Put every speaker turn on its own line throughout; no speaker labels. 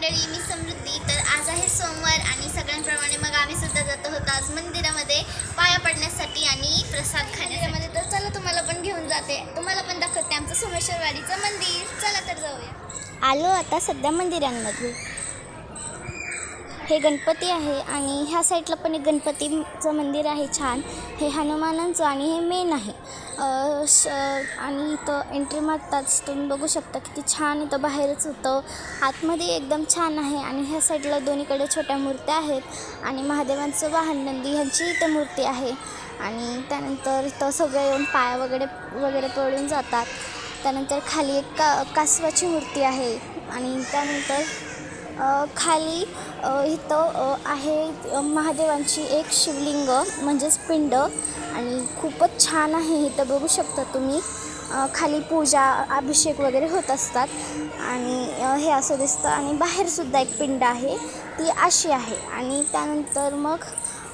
मंडळी मी समृद्धी. तर आज आहे सोमवार आणि सगळ्यांप्रमाणे मग आम्ही सुद्धा जात होतो आज मंदिरामध्ये पाया पडण्यासाठी आणि प्रसाद खाण्यासाठी. तर चला तुम्हाला पण घेऊन जाते. तुम्हाला पण दाखवते आमचं सोमेश्वरवाडीचं मंदिर. चला तर जाऊया. आलो आता सध्या मंदिरांमध्ये हे गणपती आहे आणि ह्या साईडला पण एक गणपतीचं मंदिर आहे छान. हे हनुमानांचं आणि हे मेन आहे. श आणि इथं एंट्री मारताच तुम्ही बघू शकता किती छान इथं बाहेरच होतं. आतमध्ये एकदम छान आहे आणि ह्या साईडला दोन्हीकडे छोट्या मूर्त्या आहेत आणि महादेवांचं वाहन नंदी ह्यांची इथं मूर्ती आहे. आणि त्यानंतर इथं सगळे येऊन पाया वगैरे वगैरे पळून जातात. त्यानंतर खाली एक का कासवाची मूर्ती आहे. आणि त्यानंतर खाली इथं आहे महादेवांची एक शिवलिंग म्हणजेच पिंड. आणि खूपच छान आहे इथं बघू शकता तुम्ही. खाली पूजा अभिषेक वगैरे होत असतात. आणि हे असं दिसतं. आणि बाहेरसुद्धा एक पिंड आहे. ती अशी आहे. आणि त्यानंतर मग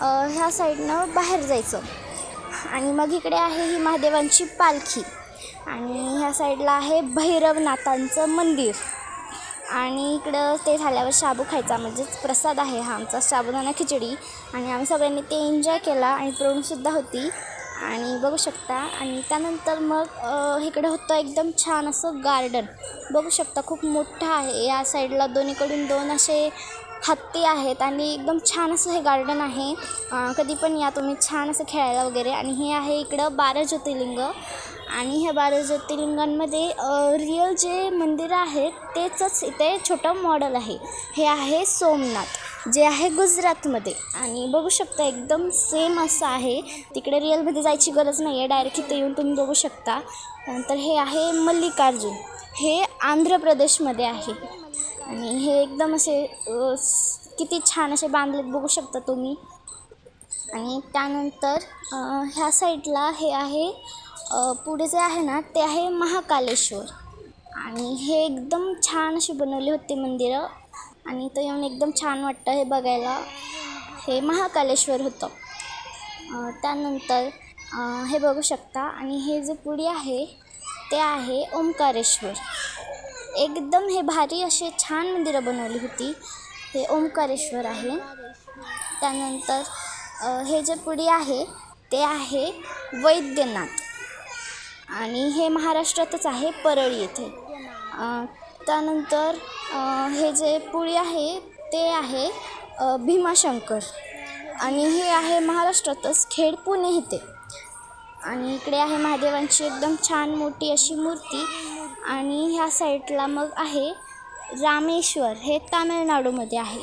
ह्या साईडनं बाहेर जायचं. आणि मग इकडे आहे ही महादेवांची पालखी. आणि ह्या साईडला आहे भैरवनाथांचं मंदिर. आणि इकडं ते झाल्यावर शाबू खायचा म्हणजेच प्रसाद आहे हा आमचा साबुदाणा खिचडी. आणि आम्ही सगळ्यांनी ते एन्जॉय केला आणि प्रोणसुद्धा होती. आणि बघू शकता आणि त्यानंतर मग इकडं इकडे होतं एकदम छान असं गार्डन बघू शकता खूप मोठं आहे. या साईडला दोन्हीकडून दोन असे हत्ती आहेत आणि एकदम छान असं हे गार्डन आहे. कधी पण या तुम्ही छान असं खेळायला वगैरे. आणि हे आहे इकडं बारा ज्योतिर्लिंग. आणि ह्या बारा ज्योतिर्लिंगांमध्ये रिअल जे मंदिर आहेत तेचंच इथे छोटं मॉडेल आहे. हे आहे सोमनाथ जे आहे गुजरातमध्ये. आणि बघू शकता एकदम सेम असं आहे. तिकडे रिअलमध्ये जायची गरज नाही आहे डायरेक्ट इथे येऊन तुम्ही बघू शकता. नंतर हे आहे मल्लिकार्जुन. हे आंध्र प्रदेशमध्ये आहे. आणि हे एकदम असे किती छान असे बांधलेत बघू शकता तुम्ही. आणि त्यानंतर ह्या साईडला हे आहे पुढे जे आहे ना ते आहे महाकालेश्वर. आणि हे एकदम छान अशी बनवली होती मंदिरं. आणि इथं येऊन एकदम छान वाटतं हे बघायला. हे महाकालेश्वर होतं. त्यानंतर हे बघू शकता. आणि हे जे पुढे आहे ते आहे ओंकारेश्वर. एकदम हे भारी असे छान मंदिरं बनवली होती. हे ओंकारेश्वर आहे. त्यानंतर हे जे पुढे आहे ते आहे वैद्यनाथ. आणि हे महाराष्ट्रातच आहे परळी येथे. त्यानंतर हे जे पुढे आहे ते आहे भीमाशंकर. आणि हे आहे महाराष्ट्रातच खेड पुणे इथे. आणि इकडे आहे महादेवांची एकदम छान मोठी अशी मूर्ती. आणि ह्या साईडला मग आहे रामेश्वर. हे तामिळनाडूमध्ये आहे.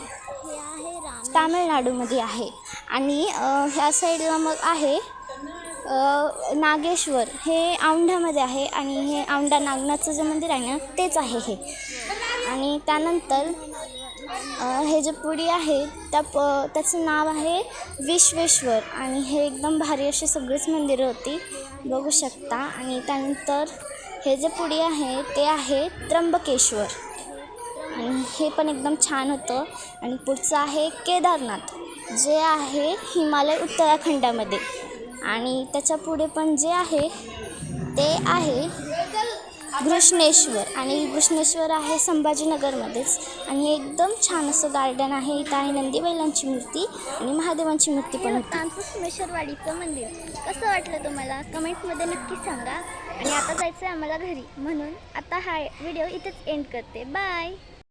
तामिळनाडूमध्ये आहे. आणि ह्या साईडला मग आहे नागेश्वर हे औंढ्यामध्ये आहे आणि हे औंढा नागनाथचं जे मंदिर आहे ना तेच आहे हे. आणि त्यानंतर हे जे पुडी आहे त्या प त्याचं नाव आहे विश्वेश्वर. आणि हे एकदम भारी अशी सगळीच मंदिरं होती. बघू शकता. आणि त्यानंतर हे जे पुडी आहे ते आहे त्र्यंबकेश्वर. आणि हे पण एकदम छान होतं. आणि पुढचं आहे केदारनाथ जे आहे हिमालय उत्तराखंडामध्ये. आणि त्याच्या पुढे पण जे आहे ते आहे घृष्णेश्वर. आणि घृष्णेश्वर आहे संभाजीनगरमध्येच. आणि एकदम छान असं गार्डन आहे. इथं आहे नंदी बैलांची मूर्ती आणि महादेवांची मूर्ती पण होती. मंदिर. कसं वाटलं तुम्हाला? कमेंटमध्ये नक्की सांगा. आणि आता जायचं आहे आम्हाला घरी. म्हणून आता हा व्हिडिओ इथेच एंड करते. बाय